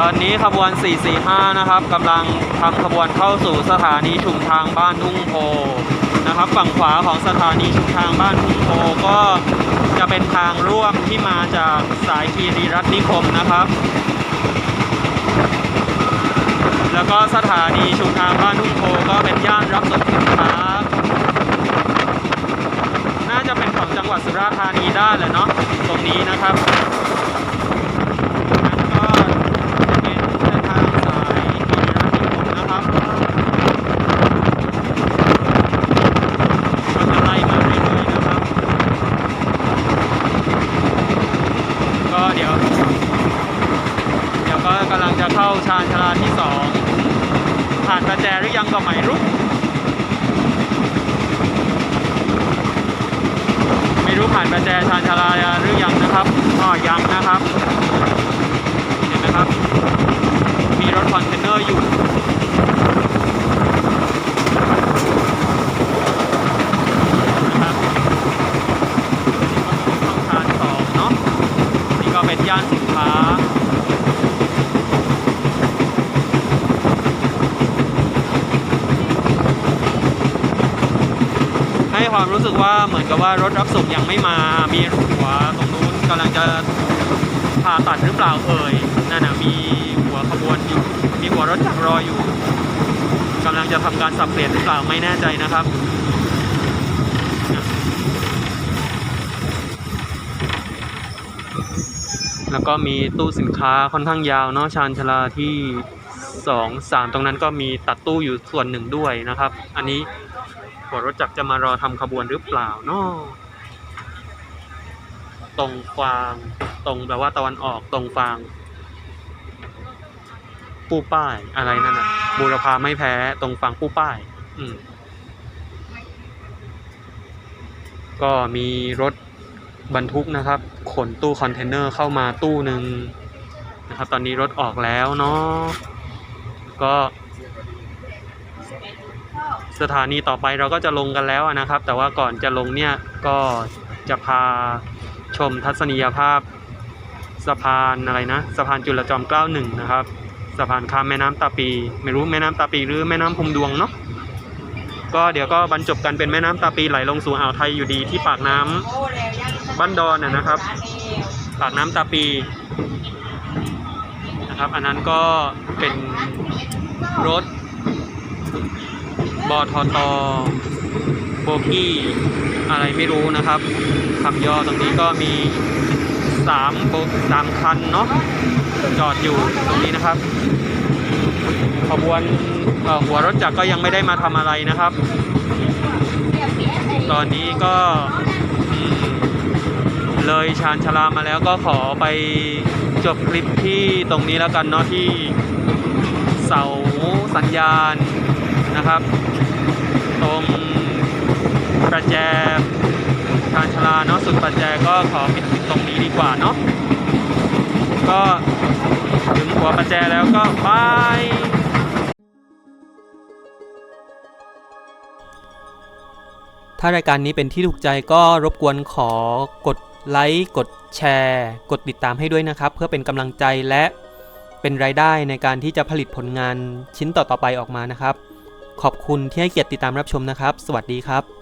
ตอนนี้ขบวน 445 นะครับกำลังทำขบวนเข้าสู่สถานีชุมทางบ้านทุ่งโพนะครับ ฝั่งขวาของสถานีชุมทางบ้านทุ่งโพก็จะเป็นทางร่วมที่มาจากสายคีรีรัตนิคมนะครับ แล้วก็สถานีชุมทางบ้านทุ่งโพก็เป็นย่านรับส่งสินค้าน่าจะเป็นของจังหวัดสุราษฎร์ธานีได้แหละเนาะตรงนี้นะครับนั้นก็จะเป็นเส้นทางสายคีรีรัตน์นิคมนะครับก็จะไล่มาเรื่อยๆนะครับ ก็เดี๋ยว เดี๋ยวก็กำลังจะเข้า ชาลาที่สองผ่านประแจหรือยังก็ไม่รู้ไม่รู้ผ่านประแจชานชาลาหรือยังนะครับอ๋อยังนะครับ เห็นไหมครับ มีรถคอนเทนเนอร์อยู่นะครับช่องทางสองเนาะนี่ก็เป็นย่านสินค้า ความรู้สึกว่าเหมือนกับว่ารถรับส่งยังไม่มา มีหัวตรงนู้นกำลังจะผ่าตัดหรือเปล่าเอ่ยนั่นนะมีหัวขบวนอยู่ มีหัวรถจักรรออยู่กำลังจะทำการสับเปลี่ยนหรือเปล่าไม่แน่ใจนะครับแล้วก็มีตู้สินค้าค่อนข้างยาวเนาะชานชาลาที่สองสามตรงนั้นก็มีตัดตู้อยู่ส่วนหนึ่งด้วยนะครับ อันนี้ หัวรถจักรจะมารอทำขบวนหรือเปล่าเนาะตรงฟางตรงแบบว่าตะวันออกตรงฟางปูป้ายอะไรนั่นน่ะ บูรพาไม่แพ้ตรงฟางปูป้าย อืม ก็มีรถบรรทุกนะครับ ขนตู้คอนเทนเนอร์เข้ามาตู้หนึ่งนะครับ ตอนนี้รถออกแล้วเนาะก็ สถานีต่อไปเราก็จะลงกันแล้วนะครับ แต่ว่าก่อนจะลงเนี่ยก็จะพาชมทัศนียภาพสะพานอะไรนะสะพานจุลจอมเกล้าหนึ่งนะครับสะพานข้ามแม่น้ำตาปี ไม่รู้แม่น้ำตาปีหรือแม่น้ำพรมดวงเนาะก็เดี๋ยวก็บรรจบกันเป็นแม่น้ำตาปีไหลลงสู่อ่าวไทยอยู่ดีที่ปากน้ำบ้านดอนนะนะครับ ปากน้ำตาปีนะครับ อันนั้นก็เป็นรถ บอทตโบกี้อะไรไม่รู้นะครับคำย่อตรงนี้ก็มี3โบสามคันเนาะจอดอยู่ตรงนี้นะครับขบวนหัวรถจักรก็ยังไม่ได้มาทำอะไรนะครับ ตอนนี้ก็เลยชานชลามาแล้วก็ขอไปจบคลิปที่ตรงนี้แล้วกันเนาะที่เสาสัญญาณ นะครับ ตรงประแจชานชลาเนาะสุดประแจก็ขอปิดคลิปตรงนี้ดีกว่าเนาะก็ถึงหัวประแจแล้วก็บายถ้ารายการนี้เป็นที่ถูกใจก็รบกวนขอกดไลค์กดแชร์ กดติดตามให้ด้วยนะครับ เพื่อเป็นกำลังใจและ เป็นรายได้ในการที่จะผลิตผลงานชิ้นต่อๆไปออกมานะครับ ขอบคุณที่ให้เกียรติติดตามรับชมนะครับ สวัสดีครับ